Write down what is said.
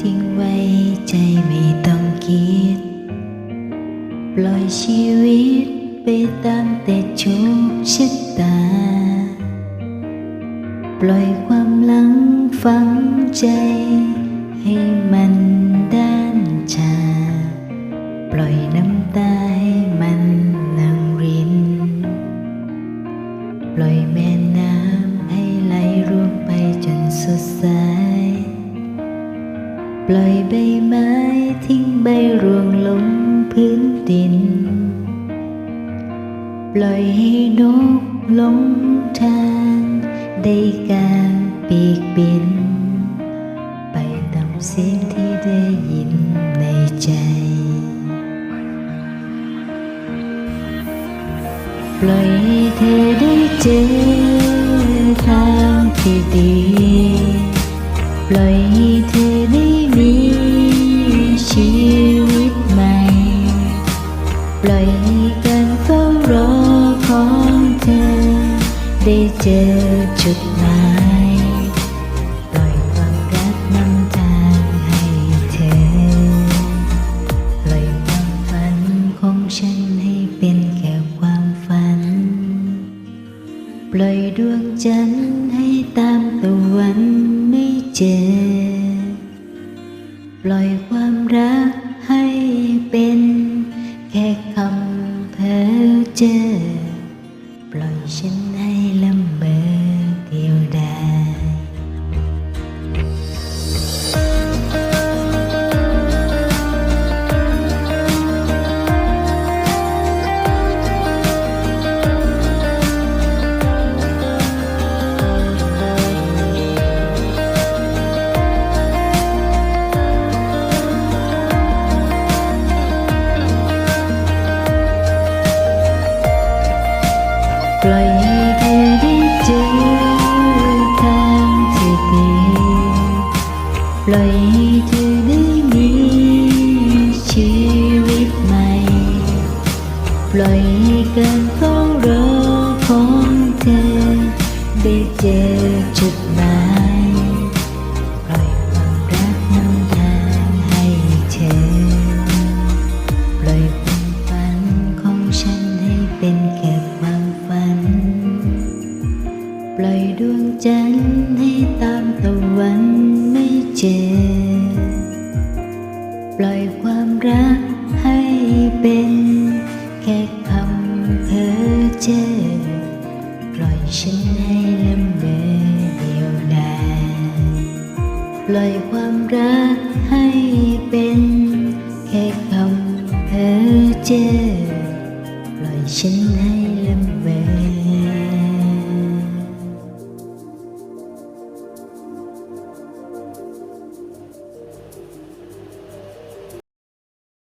ทิ้งไว้ใจไม่ต้องคิด ปล่อยชีวิตไปตามแต่โชคชะตา ปล่อยความหลังฝังใจ ให้มันด้านชา ปล่อยน้ำตาให้มันนั่งริน ปล่อยแม่น้ำให้ไหลร่วงไปจนสุดสาย ปล่อยใบไม้ทิ้งใบร่วงลงพื้นดิน ปล่อยให้นกลงทางได้การปีกบิน ไปตามเสียงที่ได้ยินในใจ ปล่อยให้เธอได้เจอทางที่ดี ปล่อย ได้เจอจุดหมายปล่อยความรักนำทางให้เธอปล่อยความฝันของฉันให้เป็นแค่ความฝัน ปล่อยดวงจันทร์ให้ตามตะวันไม่เจอ ปล่อยความรักให้เป็น แค่คำเพ้อเจอ ล่อยให้เธอได้มีชีวิตใหม่ ปล่อยให้การเฝ้ารอของเธอ ได้เจอจุดหมายปล่อยความรักนำทางให้เธอ ปล่อยความฝันของฉันให้เป็นแค่ความฝัน ปล่อยดวงจันทร์ให้ตามตะวัน จปล่อยความรักให้เป็น แค่คำเพ้อเจ้อปล่อยฉันให้ลำเบอเดียวดายปล่อยความรักให้เป็น แค่คำเพ้อเจ้อปล่อยฉันให้